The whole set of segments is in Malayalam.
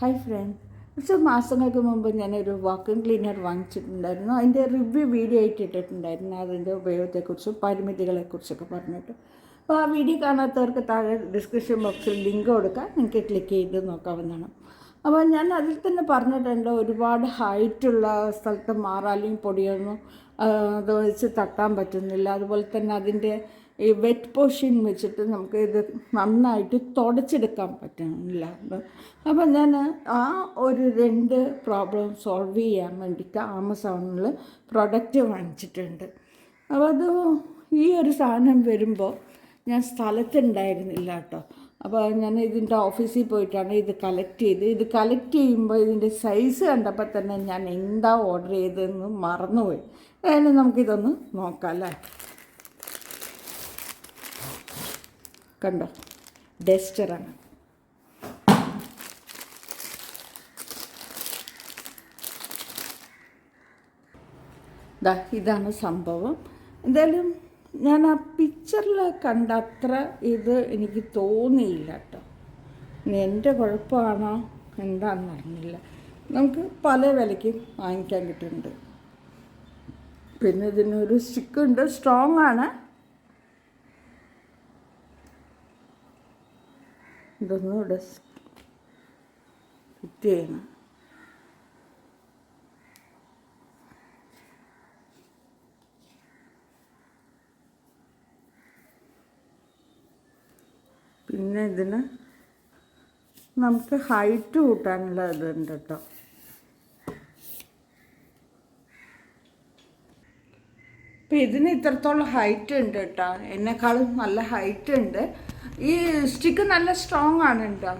ഹായ് ഫ്രണ്ട് കുറച്ച് മാസങ്ങൾക്ക് മുമ്പ് ഞാനൊരു വാക്യൂം ക്ലീനർ വാങ്ങിച്ചിട്ടുണ്ടായിരുന്നു. അതിന്റെ റിവ്യൂ വീഡിയോ ആയിട്ട് ഇട്ടിട്ടുണ്ടായിരുന്നു. അതിന്റെ ഉപയോഗത്തെക്കുറിച്ചും പരിമിതികളെക്കുറിച്ചൊക്കെ പറഞ്ഞിട്ട്. അപ്പോൾ ആ വീഡിയോ കാണാത്തവർക്ക് താഴെ ഡിസ്ക്രിപ്ഷൻ ബോക്സിൽ ലിങ്ക് കൊടുക്കാം. നിങ്ങൾക്ക് ക്ലിക്ക് ചെയ്ത് നോക്കാവുന്നതാണ്. അപ്പോൾ ഞാൻ അതിൽ തന്നെ പറഞ്ഞിട്ടുണ്ട് ഒരുപാട് ഹൈറ്റുള്ള സ്ഥലത്ത് മാറാലും പൊടിയൊന്നും അത് വെച്ച് തട്ടാൻ പറ്റുന്നില്ല. അതുപോലെ തന്നെ അതിന്റെ ഈ വെറ്റ് പോഷൻ വെച്ചിട്ട് നമുക്ക് ഇത് നന്നായിട്ട് തുടച്ചെടുക്കാൻ പറ്റുന്നില്ല അപ്പം ഞാൻ ആ ഒരു രണ്ട് പ്രോബ്ലം സോൾവ് ചെയ്യാൻ വേണ്ടിയിട്ട് ആമസോണിൽ പ്രൊഡക്റ്റ് വാങ്ങിച്ചിട്ടുണ്ട്. അപ്പോൾ അത് ഈ ഒരു സാധനം വരുമ്പോൾ ഞാൻ സ്ഥലത്തുണ്ടായിരുന്നില്ല കേട്ടോ. അപ്പോൾ ഞാൻ ഇതിന്റെ ഓഫീസിൽ പോയിട്ടാണ് ഇത് കളക്ട് ചെയ്ത്. ഇത് കളക്ട് ചെയ്യുമ്പോൾ ഇതിന്റെ സൈസ് കണ്ടപ്പോൾ തന്നെ ഞാൻ എന്താ ഓർഡർ ചെയ്തതെന്ന് മറന്നുപോയി. അതായത് നമുക്കിതൊന്ന് നോക്കാം അല്ലേ കണ്ടോ? ഡസ്റ്ററാണ് ദാ ഇതാണ് സംഭവം. എന്തായാലും ഞാൻ ആ പിക്ചറിൽ കണ്ട അത്ര ഇത് എനിക്ക് തോന്നിയില്ല കേട്ടോ. എന്റെ കുഴപ്പമാണോ? എന്താണെന്ന് അറിഞ്ഞില്ല. നമുക്ക് പല വിലയ്ക്കും വാങ്ങിക്കാൻ കിട്ടുന്നുണ്ട്. പിന്നെ ഇതിനൊരു സ്റ്റിക്ക് ഉണ്ട്. സ്ട്രോങ് ആണ്. ഇതൊന്നും ഇവിടെ ഫിറ്റ് ചെയ്യണം പിന്നെ ഇതിന് നമുക്ക് ഹൈറ്റ് കൂട്ടാനുള്ള ഇതുണ്ട് കേട്ടോ. ഇപ്പം ഇതിന് ഇത്രത്തോളം ഹൈറ്റ് ഉണ്ട് കേട്ടോ എന്നെക്കാളും നല്ല ഹൈറ്റ് ഉണ്ട്. ഈ സ്റ്റിക്ക് നല്ല സ്ട്രോങ് ആണ് കേട്ടോ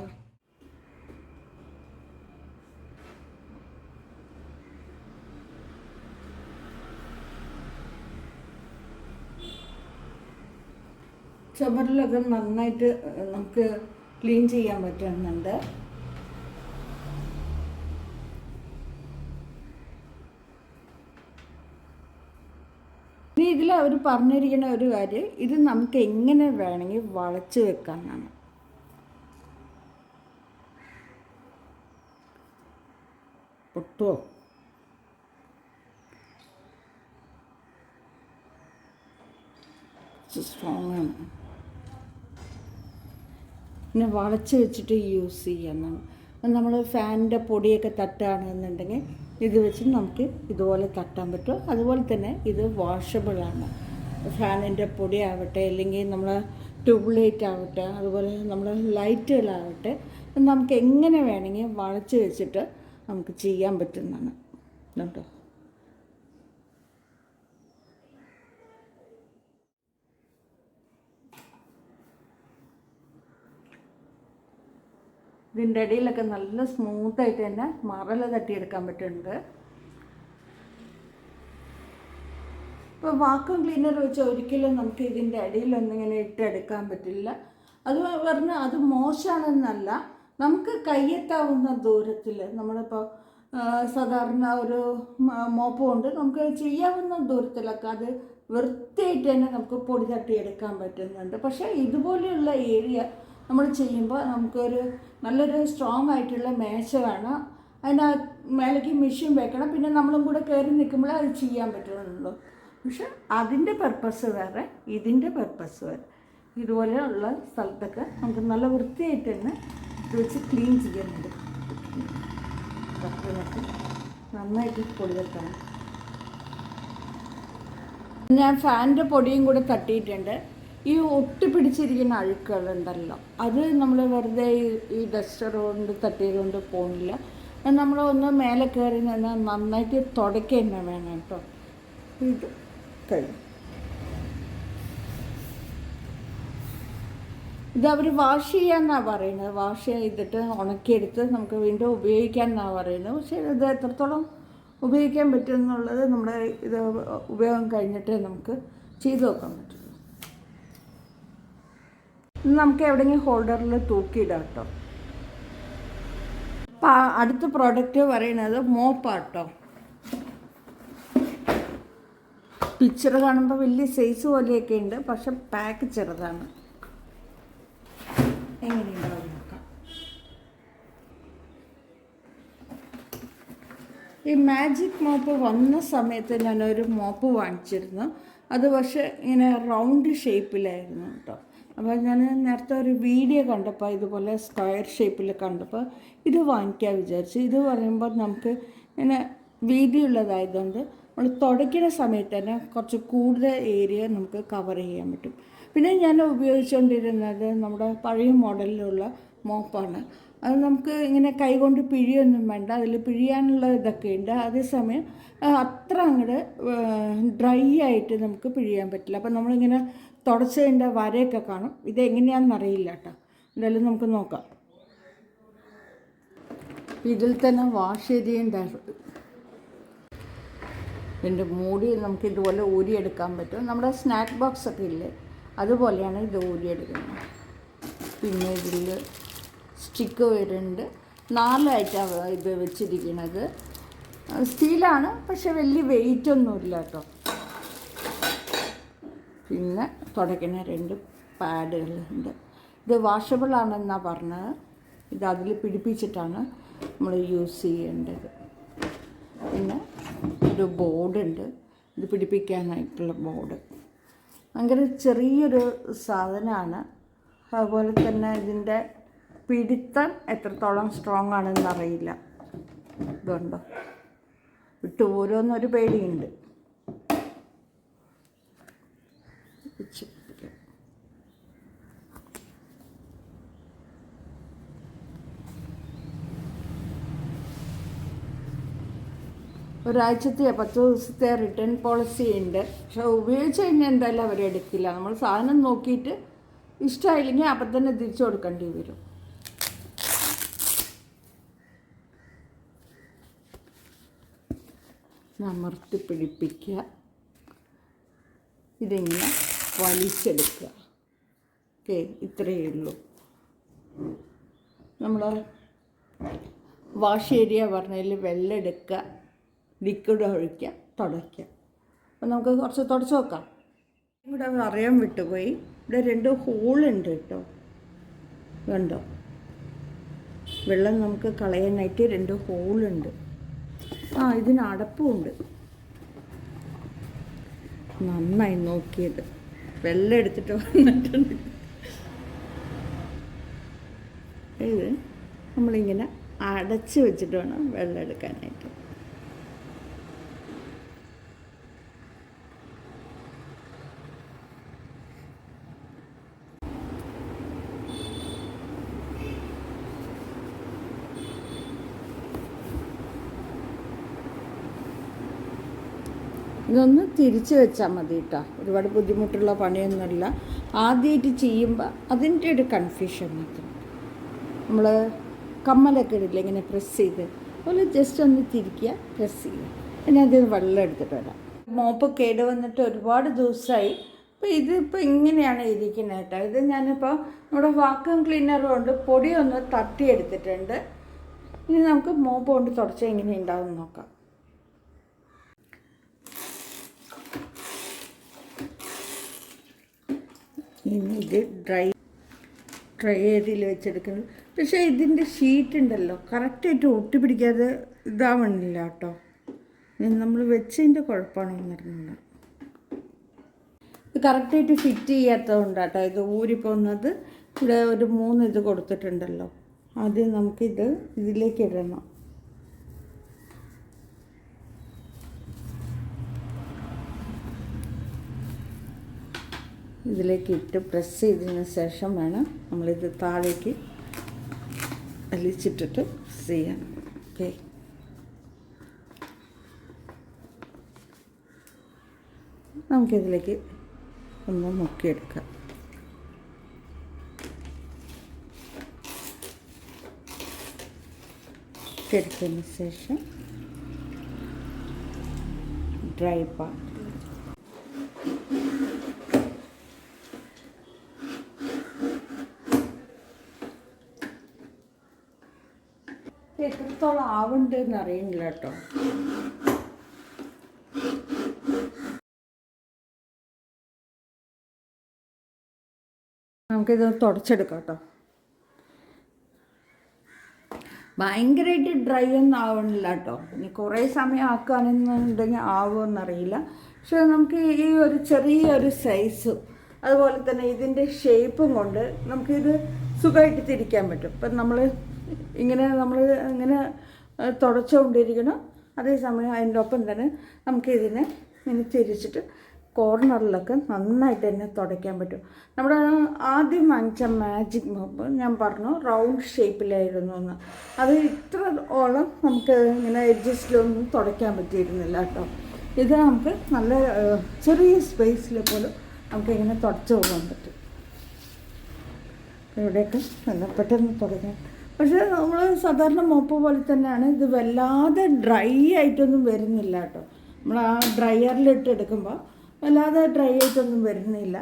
ചുമരിലൊക്കെ നന്നായിട്ട് നമുക്ക് ക്ലീൻ ചെയ്യാൻ പറ്റുന്നുണ്ട്. ഇനി ഇതിൽ അവർ പറഞ്ഞിരിക്കുന്ന ഒരു കാര്യം ഇത് നമുക്ക് എങ്ങനെ വേണമെങ്കിൽ വളച്ച് വെക്കാമെന്നാണ് പൊട്ടുവോ? സ്ട്രോങ് ആണ്. പിന്നെ വളച്ച് വെച്ചിട്ട് യൂസ് ചെയ്യാം നമ്മൾ ഫാനിന്റെ പൊടിയൊക്കെ തട്ടുകയാണെന്നുണ്ടെങ്കിൽ ഇത് വെച്ച് നമുക്ക് ഇതുപോലെ തട്ടാൻ പറ്റും. അതുപോലെ തന്നെ ഇത് വാഷബിളാണ് ഫാനിന്റെ പൊടിയാവട്ടെ അല്ലെങ്കിൽ നമ്മൾ ട്യൂബ് ലൈറ്റ് ആവട്ടെ അതുപോലെ നമ്മൾ ലൈറ്റുകളാവട്ടെ നമുക്ക് എങ്ങനെ വേണമെങ്കിൽ വളച്ച് വെച്ചിട്ട് നമുക്ക് ചെയ്യാൻ പറ്റുന്നതാണ്. കേട്ടോ ഇതിന്റെ ഇടയിലൊക്കെ നല്ല സ്മൂത്തായിട്ട് തന്നെ മറൽ തട്ടിയെടുക്കാൻ പറ്റുന്നുണ്ട്. ഇപ്പോൾ വാക്വം ക്ലീനർ വെച്ച് ഒരിക്കലും നമുക്ക് ഇതിന്റെ ഇടയിലൊന്നും ഇങ്ങനെ ഇട്ടെടുക്കാൻ പറ്റില്ല. അത് പറഞ്ഞാൽ അത് മോശമാണെന്നല്ല നമുക്ക് കയ്യെത്താവുന്ന ദൂരത്തിൽ നമ്മളിപ്പോൾ സാധാരണ ഒരു മോപ്പ് കൊണ്ട് നമുക്ക് ചെയ്യാവുന്ന ദൂരത്തിലൊക്കെ അത് വൃത്തിയായിട്ട് തന്നെ നമുക്ക് പൊടി തട്ടിയെടുക്കാൻ പറ്റുന്നുണ്ട്. പക്ഷേ ഇതുപോലെയുള്ള ഏരിയ നമ്മൾ ചെയ്യുമ്പോൾ നമുക്കൊരു നല്ലൊരു സ്ട്രോങ് ആയിട്ടുള്ള മേശ വേണം അതിന് മേലേക്ക് മെഷീൻ വെക്കണം. പിന്നെ നമ്മളും കൂടെ കയറി നിൽക്കുമ്പോൾ അത് ചെയ്യാൻ പറ്റുന്നുള്ളൂ. പക്ഷെ അതിന്റെ പർപ്പസ് വേറെ ഇതിന്റെ പർപ്പസ് വേറെ. ഇതുപോലെയുള്ള സ്ഥലത്തൊക്കെ നമുക്ക് നല്ല വൃത്തിയായിട്ട് തന്നെ ഇത് വെച്ച് ക്ലീൻ ചെയ്യുന്നുണ്ട് നന്നായിട്ട് പൊടി വെക്കണം ഞാൻ ഫാനിന്റെ പൊടിയും കൂടെ തട്ടിയിട്ടുണ്ട്. ഈ ഒട്ടിപ്പിടിച്ചിരിക്കുന്ന അഴുക്കുകളുണ്ടല്ലോ. അത് നമ്മൾ വെറുതെ ഈ- ഡസ്റ്റർ കൊണ്ട് തട്ടിയത് കൊണ്ട് പോകുന്നില്ല നമ്മൾ ഒന്ന് മേലെ കയറി നിന്ന് നന്നായിട്ട് തുടയ്ക്കുക തന്നെ വേണം കേട്ടോ. ഇത് കഴിഞ്ഞു. ഇത് അവർ വാഷ് ചെയ്യാന്നാണ് പറയുന്നത്. വാഷ് ചെയ്തിട്ട് ഉണക്കിയെടുത്ത് നമുക്ക് വീണ്ടും ഉപയോഗിക്കാമെന്നാണ് പറയുന്നത്. പക്ഷേ ഇത് എത്രത്തോളം ഉപയോഗിക്കാൻ പറ്റുമെന്നുള്ളത് നമ്മുടെ ഇത് ഉപയോഗം കഴിഞ്ഞിട്ട് നമുക്ക് ചെയ്തു നോക്കാൻ ഇത് നമുക്ക് എവിടെയെങ്കിലും ഹോൾഡറിൽ തൂക്കിയിടാം കേട്ടോ. അപ്പം അടുത്ത പ്രോഡക്റ്റ് പറയുന്നത് മോപ്പാട്ടോ പിക്ചർ കാണുമ്പോൾ വലിയ സൈസ് പോലെയൊക്കെ ഉണ്ട് പക്ഷെ പാക്ക് ചെറുതാണ്. എങ്ങനെയുണ്ടാവും ഈ മാജിക് മോപ്പ് വന്ന സമയത്ത് ഞാനൊരു മോപ്പ് വാങ്ങിച്ചിരുന്നു. അത് പക്ഷേ ഇങ്ങനെ റൗണ്ട് ഷേപ്പിലായിരുന്നു കേട്ടോ. അപ്പോൾ ഞാൻ നേരത്തെ ഒരു വീഡിയോ കണ്ടപ്പോൾ ഇതുപോലെ സ്ക്വയർ ഷേപ്പിൽ കണ്ടപ്പോൾ ഇത് വാങ്ങിക്കാൻ വിചാരിച്ചു. ഇത് പറയുമ്പോൾ നമുക്ക് ഇങ്ങനെ വീതിയുള്ളതായതുകൊണ്ട് നമ്മൾ തുടയ്ക്കുന്ന സമയത്ത് തന്നെ കുറച്ച് കൂടുതൽ ഏരിയ നമുക്ക് കവർ ചെയ്യാൻ പറ്റും. പിന്നെ ഞാൻ ഉപയോഗിച്ചുകൊണ്ടിരുന്നത് നമ്മുടെ പഴയ മോഡലിലുള്ള മോപ്പാണ്. അത് നമുക്ക് ഇങ്ങനെ കൈകൊണ്ട് പിഴിയൊന്നും വേണ്ട അതിൽ പിഴിയാനുള്ള ഇതൊക്കെ ഉണ്ട്. അതേസമയം അത്ര അങ്ങോട്ട് ഡ്രൈ ആയിട്ട് നമുക്ക് പിഴിയാൻ പറ്റില്ല. അപ്പം നമ്മളിങ്ങനെ തുടച്ചതിന്റെ വരയൊക്കെ കാണും. ഇത് എങ്ങനെയാണെന്ന് അറിയില്ല കേട്ടോ. എന്തായാലും നമുക്ക് നോക്കാം. ഇതിൽ തന്നെ വാഷ് ഏരിയുണ്ടായിരുന്നു ഇതിന്റെ മൂടി നമുക്ക് ഇതുപോലെ ഊരിയെടുക്കാൻ പറ്റും. നമ്മുടെ സ്നാക്ക് ബോക്സ് ഒക്കെ ഇല്ലേ? അതുപോലെയാണ് ഇത് ഊരിയെടുക്കുന്നത്. പിന്നെ ഇതിൽ സ്റ്റിക്ക് വരുന്നുണ്ട്. നാലായിട്ടാണ് ഇത് വെച്ചിരിക്കുന്നത്. സ്റ്റീലാണ് പക്ഷെ വലിയ വെയിറ്റ് ഒന്നുമില്ല കേട്ടോ. പിന്നെ തുടയ്ക്കുന്ന രണ്ട് പാഡുകളുണ്ട്. ഇത് വാഷബിൾ ആണെന്നാണ് പറഞ്ഞത്. ഇത് അതിൽ പിടിപ്പിച്ചിട്ടാണ് നമ്മൾ യൂസ് ചെയ്യേണ്ടത്. പിന്നെ ഒരു ബോർഡുണ്ട്. ഇത് പിടിപ്പിക്കാനായിട്ടുള്ള ബോർഡ്. അങ്ങനെ ചെറിയൊരു സാധനമാണ് അതുപോലെ തന്നെ ഇതിന്റെ പിടുത്തം എത്രത്തോളം സ്ട്രോങ് ആണെന്നറിയില്ല. ഇതുണ്ടോ? വിട്ടു ഓരോന്നൊരു പേടിയുണ്ട് വെച്ച് പിടിക്കാം. ഒരാഴ്ചത്തെ പത്ത് ദിവസത്തെ റിട്ടേൺ പോളിസി ഉണ്ട്. പക്ഷെ ഉപയോഗിച്ച് കഴിഞ്ഞാൽ എന്തായാലും അവരെടുക്കില്ല നമ്മൾ സാധനം നോക്കിയിട്ട് ഇഷ്ടമായില്ലെങ്കിൽ അപ്പം തന്നെ തിരിച്ചു കൊടുക്കേണ്ടി വരും. അമർത്തി പിടിപ്പിക്കുക. ഇതിങ്ങനെ വലിച്ചെടുക്കുക. ഓക്കെ ഇത്രയേ ഉള്ളൂ. നമ്മൾ വാഷ് ഏരിയ പറഞ്ഞതിൽ വെള്ളം എടുക്കുക ലിക്വിഡ് ഒഴിക്കുക തുടയ്ക്കുക. അപ്പം നമുക്ക് കുറച്ച് തുടച്ച് നോക്കാം. ഇവിടെ അറിയാൻ വിട്ടുപോയി. ഇവിടെ രണ്ട് ഹോളുണ്ട് കേട്ടോ. കണ്ടോ? വെള്ളം നമുക്ക് കളയാനായിട്ട് രണ്ട് ഹോളുണ്ട് ആ ഇതിന് അടപ്പുമുണ്ട് നന്നായി നോക്കിയത്. വെള്ളം എടുത്തിട്ട് വന്നിട്ടുണ്ട്. ഇത് നമ്മളിങ്ങനെ അടച്ച് വെച്ചിട്ട് വേണം വെള്ളം എടുക്കാനായിട്ട്. ഇതൊന്ന് തിരിച്ച് വെച്ചാൽ മതി കേട്ടോ. ഒരുപാട് ബുദ്ധിമുട്ടുള്ള പണിയൊന്നുമില്ല. ആദ്യമായിട്ട് ചെയ്യുമ്പോൾ അതിന്റെ ഒരു കൺഫ്യൂഷൻ മാത്രം നമ്മൾ കമ്മലൊക്കെ ഇടില്ല ഇങ്ങനെ പ്രസ് ചെയ്ത്. അതുപോലെ ജസ്റ്റ് ഒന്ന് തിരിക്കുക പ്രസ് ചെയ്യുക. പിന്നെ അതിൽ വെള്ളം എടുത്തിട്ട് വരാം. മോപ്പ് കേട് വന്നിട്ട് ഒരുപാട് ദിവസമായി. അപ്പോൾ ഇതിപ്പോൾ ഇങ്ങനെയാണ് ഇരിക്കുന്നത് കേട്ടോ. ഇത് ഞാനിപ്പോൾ നമ്മുടെ വാക്വം ക്ലീനർ കൊണ്ട് പൊടി ഒന്ന് തട്ടിയെടുത്തിട്ടുണ്ട് ഇനി നമുക്ക് മോപ്പ് കൊണ്ട് തുടച്ചാൽ എങ്ങനെ ഉണ്ടാവും നോക്കാം. ഇനി ഇത് ഡ്രൈ ഡ്രൈ ഏരിയയിൽ വെച്ചെടുക്കുന്നത് പക്ഷേ ഇതിന്റെ ഷീറ്റ് ഉണ്ടല്ലോ കറക്റ്റായിട്ട് ഒട്ടിപ്പിടിക്കാതെ ഇതാവണില്ല കേട്ടോ. നമ്മൾ വെച്ചതിന്റെ കുഴപ്പമാണ് വന്നിരുന്നത്. ഇത് കറക്റ്റായിട്ട് ഫിറ്റ് ചെയ്യാത്തതുകൊണ്ട് കേട്ടോ ഇത് ഊരിപ്പോകുന്നത്. ഇവിടെ ഒരു മൂന്ന് ഇത് കൊടുത്തിട്ടുണ്ടല്ലോ. ആദ്യം നമുക്കിത് ഇതിലേക്ക് ഇടണം. ഇതിലേക്ക് ഇട്ട് പ്രസ് ചെയ്തതിന് ശേഷം വേണം നമ്മളിത് താഴേക്ക് വലിച്ചിട്ടിട്ട് പ്രസ് ചെയ്യാൻ. ഓക്കെ നമുക്കിതിലേക്ക് ഒന്ന് മുക്കിയെടുക്കാം. മുക്കിയെടുത്തതിന് ശേഷം ഡ്രൈ പാർട്ട് എത്രത്തോളം ആവുന്നുണ്ടെന്ന് അറിയുന്നില്ല കേട്ടോ. നമുക്കിത് തുടച്ചെടുക്കാം കേട്ടോ. ഭയങ്കരമായിട്ട് ഡ്രൈ ഒന്നും ആവണില്ല കേട്ടോ. ഇനി കുറേ സമയം ആക്കുകയാണെന്നുണ്ടെങ്കിൽ ആവുമെന്നറിയില്ല. പക്ഷെ നമുക്ക് ഈ ഒരു ചെറിയൊരു സൈസും അതുപോലെ തന്നെ ഇതിന്റെ ഷേപ്പും കൊണ്ട് നമുക്കിത് സുഖമായിട്ട് തിരിക്കാൻ പറ്റും. ഇപ്പം നമ്മൾ ഇങ്ങനെ നമ്മൾ ഇങ്ങനെ തുടച്ചുകൊണ്ടിരിക്കണം അതേസമയം അതിന്റെ ഒപ്പം തന്നെ നമുക്കിതിനെ ഇങ്ങനെ തിരിച്ചിട്ട് കോർണറിലൊക്കെ നന്നായിട്ട് തന്നെ തുടയ്ക്കാൻ പറ്റും. നമ്മുടെ ആദ്യം വാങ്ങിച്ച മാജിക് മോപ്പ് ഞാൻ പറഞ്ഞു റൗണ്ട് ഷേപ്പിലായിരുന്നു എന്ന്. അത് ഇത്ര ഓളം നമുക്ക് ഇങ്ങനെ അഡ്ജസ്റ്റിലൊന്നും തുടയ്ക്കാൻ പറ്റിയിരുന്നില്ല കേട്ടോ. ഇത് നമുക്ക് നല്ല ചെറിയ സ്പേസിൽ പോലും നമുക്ക് ഇങ്ങനെ തുടച്ചു പോകാൻ പറ്റും. ഇവിടെയൊക്കെ നല്ല പെട്ടെന്ന് തുടങ്ങാം. പക്ഷേ നമ്മൾ സാധാരണ മോപ്പ് പോലെ തന്നെയാണ് ഇത് വല്ലാതെ ഡ്രൈ ആയിട്ടൊന്നും വരുന്നില്ല കേട്ടോ. നമ്മൾ ആ ഡ്രയറിലിട്ട് എടുക്കുമ്പോൾ വല്ലാതെ ഡ്രൈ ആയിട്ടൊന്നും വരുന്നില്ല.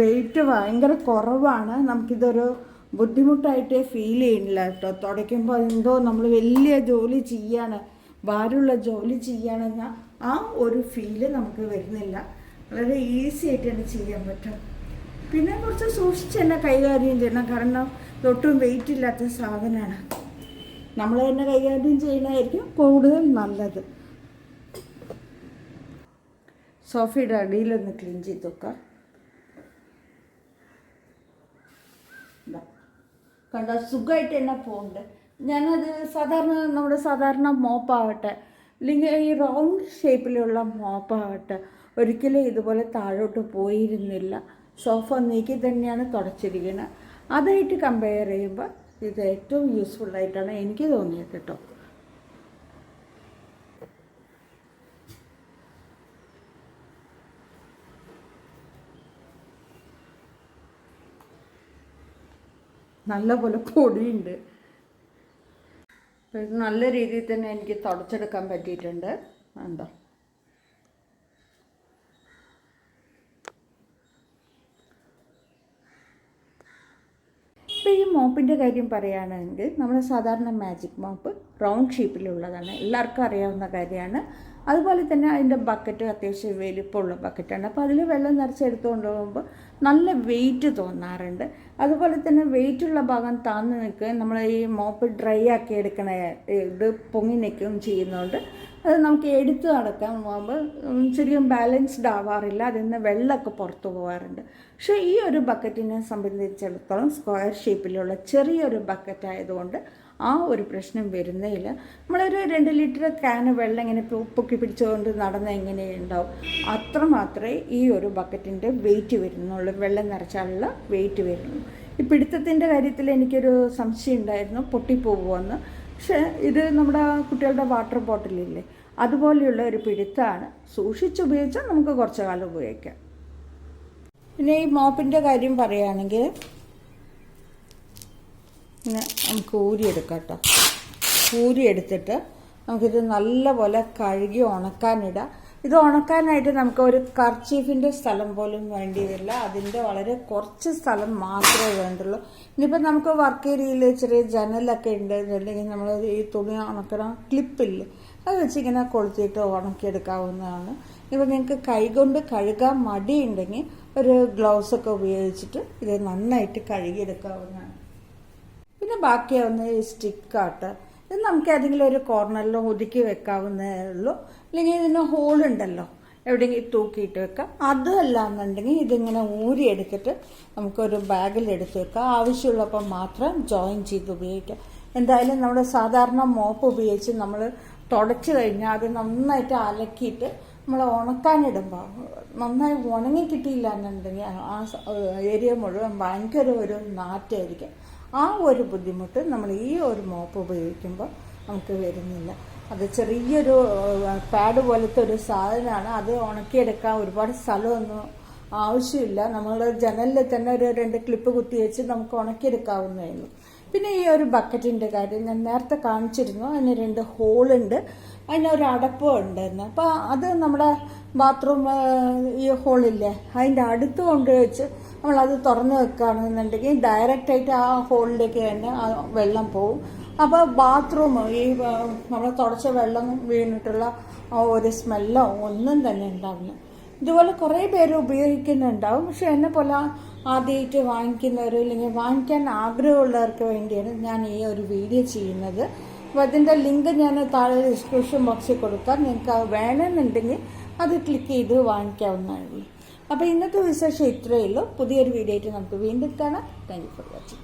വെയിറ്റ് ഭയങ്കര കുറവാണ്. നമുക്കിതൊരു ബുദ്ധിമുട്ടായിട്ടേ ഫീൽ ചെയ്യുന്നില്ല കേട്ടോ. തുടയ്ക്കുമ്പോൾ എന്തോ നമ്മൾ വലിയ ജോലി ചെയ്യാണ്. ഭാരമുള്ള ജോലി ചെയ്യാണെന്ന ആ ഒരു ഫീൽ നമുക്ക് വരുന്നില്ല. വളരെ ഈസി ആയിട്ട് തന്നെ ചെയ്യാൻ പറ്റും പിന്നെ കുറച്ച് സൂക്ഷിച്ച് തന്നെ കൈകാര്യം ചെയ്യണം. കാരണം ഒട്ടും വെയിറ്റ് ഇല്ലാത്ത സാധനമാണ്. നമ്മൾ തന്നെ കൈകാര്യം ചെയ്യുന്നതായിരിക്കും കൂടുതൽ നല്ലത്. സോഫയുടെ അടിയിലൊന്ന് ക്ലീൻ ചെയ്ത് നോക്കാം കണ്ട? സുഖമായിട്ട് തന്നെ പോകുന്നുണ്ട് ഞാനത് സാധാരണ നമ്മുടെ സാധാരണ മോപ്പാവട്ടെ അല്ലെങ്കിൽ ഈ റൗണ്ട് ഷേപ്പിലുള്ള മോപ്പാവട്ടെ ഒരിക്കലും ഇതുപോലെ താഴോട്ട് പോയിരുന്നില്ല. സോഫ നീക്കി തന്നെയാണ് തുടച്ചിരിക്കുന്നത് അതായിട്ട് കമ്പയർ ചെയ്യുമ്പോൾ ഇത് ഏറ്റവും ആയിട്ടാണ് എനിക്ക് തോന്നിയത് കേട്ടോ. നല്ലപോലെ പൊടിയുണ്ട്. നല്ല രീതിയിൽ തന്നെ എനിക്ക് തുടച്ചെടുക്കാൻ പറ്റിയിട്ടുണ്ട്. എന്താ ഇപ്പോൾ ഈ മോപ്പിന്റെ കാര്യം പറയുകയാണെങ്കിൽ നമ്മൾ സാധാരണ മാജിക് മോപ്പ് റൗണ്ട് ഷേപ്പിലുള്ളതാണ് എല്ലാവർക്കും അറിയാവുന്ന കാര്യമാണ്. അതുപോലെ തന്നെ അതിന്റെ ബക്കറ്റ് അത്യാവശ്യം വലിപ്പമുള്ള ബക്കറ്റാണ് അപ്പോൾ അതിൽ വെള്ളം നിറച്ചെടുത്തുകൊണ്ട് പോകുമ്പോൾ നല്ല വെയിറ്റ് തോന്നാറുണ്ട്. അതുപോലെ തന്നെ വെയിറ്റുള്ള ഭാഗം താന്ന് നിൽക്കുകയും നമ്മൾ ഈ മോപ്പ് ഡ്രൈ ആക്കി എടുക്കണ ഇത് പൊങ്ങി നിൽക്കുകയും ചെയ്യുന്നതുകൊണ്ട് അത് നമുക്ക് എടുത്തു നടക്കാൻ പോകുമ്പോൾ ശരിക്കും ബാലൻസ്ഡ് ആവാറില്ല. അതിൽ നിന്ന് വെള്ളമൊക്കെ പുറത്തു പോകാറുണ്ട്. പക്ഷേ ഈ ഒരു ബക്കറ്റിനെ സംബന്ധിച്ചിടത്തോളം സ്ക്വയർ ഷേപ്പിലുള്ള ചെറിയൊരു ബക്കറ്റ് ആയതുകൊണ്ട് ആ ഒരു പ്രശ്നം വരുന്നേ ഇല്ല നമ്മളൊരു രണ്ട് ലിറ്റർ ക്യാന് വെള്ളം ഇങ്ങനെ പൊക്കി പിടിച്ചുകൊണ്ട് നടന്ന എങ്ങനെയുണ്ടാവും? അത്ര മാത്രമേ ഈ ഒരു ബക്കറ്റിന്റെ വെയിറ്റ് വരുന്നുള്ളൂ. വെള്ളം നിറച്ചാലുള്ള വെയിറ്റ് വരുന്നു. ഈ പിടുത്തത്തിന്റെ കാര്യത്തിൽ എനിക്കൊരു സംശയം ഉണ്ടായിരുന്നു. പൊട്ടിപ്പോകുമെന്ന് പക്ഷേ ഇത് നമ്മുടെ കുട്ടികളുടെ വാട്ടർ ബോട്ടിലില്ലേ അതുപോലെയുള്ള ഒരു പിടുത്തമാണ് സൂക്ഷിച്ചുപയോഗിച്ചാൽ നമുക്ക് കുറച്ച് കാലം ഉപയോഗിക്കാം. പിന്നെ ഈ മോപ്പിന്റെ കാര്യം പറയുകയാണെങ്കിൽ ഇങ്ങനെ നമുക്ക് ഊരിയെടുക്കാം കേട്ടോ. ഊരിയെടുത്തിട്ട് നമുക്കിത് നല്ലപോലെ കഴുകി ഉണക്കാനിടാം. ഇത് ഉണക്കാനായിട്ട് നമുക്ക് ഒരു കർച്ചീഫിന്റെ സ്ഥലം പോലും വേണ്ടി വരില്ല. അതിന്റെ വളരെ കുറച്ച് സ്ഥലം മാത്രമേ വേണ്ടുള്ളൂ. ഇനിയിപ്പോൾ നമുക്ക് വർക്ക് ഏരിയയിൽ ചെറിയ ജനലൊക്കെ ഉണ്ടെന്നുണ്ടെങ്കിൽ നമ്മൾ ഈ തുണി ഉണക്കണ ക്ലിപ്പില്ലേ? അത് വെച്ച് ഇങ്ങനെ കൊളുത്തിയിട്ട് ഉണക്കിയെടുക്കാവുന്നതാണ്. ഇപ്പോൾ നിങ്ങൾക്ക് കൈകൊണ്ട് കഴുകാൻ മടിയുണ്ടെങ്കിൽ ഒരു ഗ്ലൗസൊക്കെ ഉപയോഗിച്ചിട്ട് ഇത് നന്നായിട്ട് കഴുകിയെടുക്കാവുന്നതാണ്. പിന്നെ ബാക്കിയാവുന്ന ഈ സ്റ്റിക്കാട്ട് ഇത് നമുക്ക് ഏതെങ്കിലും ഒരു കോർണറിലോ ഒതുക്കി വെക്കാവുന്നേ ഉള്ളൂ. അല്ലെങ്കിൽ ഇതിന് ഹോളുണ്ടല്ലോ എവിടെയെങ്കിലും തൂക്കിയിട്ട് വെക്കാം. അതല്ല എന്നുണ്ടെങ്കിൽ ഇതിങ്ങനെ ഊരിയെടുത്തിട്ട് നമുക്കൊരു ബാഗിൽ എടുത്ത് വെക്കാം. ആവശ്യമുള്ളപ്പോൾ മാത്രം ജോയിൻ ചെയ്ത് ഉപയോഗിക്കാം. എന്തായാലും നമ്മുടെ സാധാരണ മോപ്പ് ഉപയോഗിച്ച് നമ്മൾ തുടച്ച് കഴിഞ്ഞാൽ അത് നന്നായിട്ട് അലക്കിയിട്ട് നമ്മൾ ഉണക്കാനിടുമ്പോൾ നന്നായി ഉണങ്ങി കിട്ടിയില്ല എന്നുണ്ടെങ്കിൽ ആ ഏരിയ മുഴുവൻ ഭയങ്കര ഒരു നാറ്റമായിരിക്കും ആ ഒരു ബുദ്ധിമുട്ട് നമ്മൾ ഈ ഒരു മോപ്പ് ഉപയോഗിക്കുമ്പോൾ നമുക്ക് വരുന്നില്ല. അത് ചെറിയൊരു പാഡ് പോലത്തെ ഒരു സാധനമാണ്. അത് ഉണക്കിയെടുക്കാൻ ഒരുപാട് സ്ഥലമൊന്നും ആവശ്യമില്ല. നമ്മൾ ജനലിൽ തന്നെ ഒരു രണ്ട് ക്ലിപ്പ് കുത്തി വെച്ച് നമുക്ക് ഉണക്കിയെടുക്കാവുന്നതായിരുന്നു പിന്നെ ഈ ഒരു ബക്കറ്റിന്റെ കാര്യം ഞാൻ നേരത്തെ കാണിച്ചിരുന്നു. അതിന് രണ്ട് ഹോളുണ്ട്. അതിനൊരു അടപ്പും ഉണ്ടായിരുന്നു. അപ്പോൾ അത് നമ്മുടെ ബാത്റൂം ഈ ഹോളില്ലേ? അതിന്റെ അടുത്ത് കൊണ്ട് വെച്ച് നമ്മളത് തുറന്ന് വെക്കുകയാണെന്നുണ്ടെങ്കിൽ ഡയറക്റ്റായിട്ട് ആ ഹോളിലേക്ക് തന്നെ ആ വെള്ളം പോവും അപ്പോൾ ബാത്റൂം ഈ നമ്മൾ തുടച്ച വെള്ളം വീണിട്ടുള്ള ഒരു സ്മെല്ലോ ഒന്നും തന്നെ ഉണ്ടാവില്ല. ഇതുപോലെ കുറേ പേര് ഉപയോഗിക്കുന്നുണ്ടാവും. പക്ഷെ എന്നെ പോലെ ആദ്യമായിട്ട് വാങ്ങിക്കുന്നവർ അല്ലെങ്കിൽ വാങ്ങിക്കാൻ ആഗ്രഹമുള്ളവർക്ക് വേണ്ടിയാണ് ഞാൻ ഈ ഒരു വീഡിയോ ചെയ്യുന്നത്. അപ്പോൾ അതിന്റെ ലിങ്ക് ഞാൻ താഴെ ഡിസ്ക്രിപ്ഷൻ ബോക്സിൽ കൊടുക്കാം. നിങ്ങൾക്ക് വേണമെന്നുണ്ടെങ്കിൽ അത് ക്ലിക്ക് ചെയ്ത് വാങ്ങിക്കാവുന്നതാണ്. അപ്പോൾ ഇന്നത്തെ വിശേഷം ഇത്രയേ ഉള്ളൂ. പുതിയൊരു വീഡിയോ ആയിട്ട് നമുക്ക് വീണ്ടും കാണാം. Thank you for watching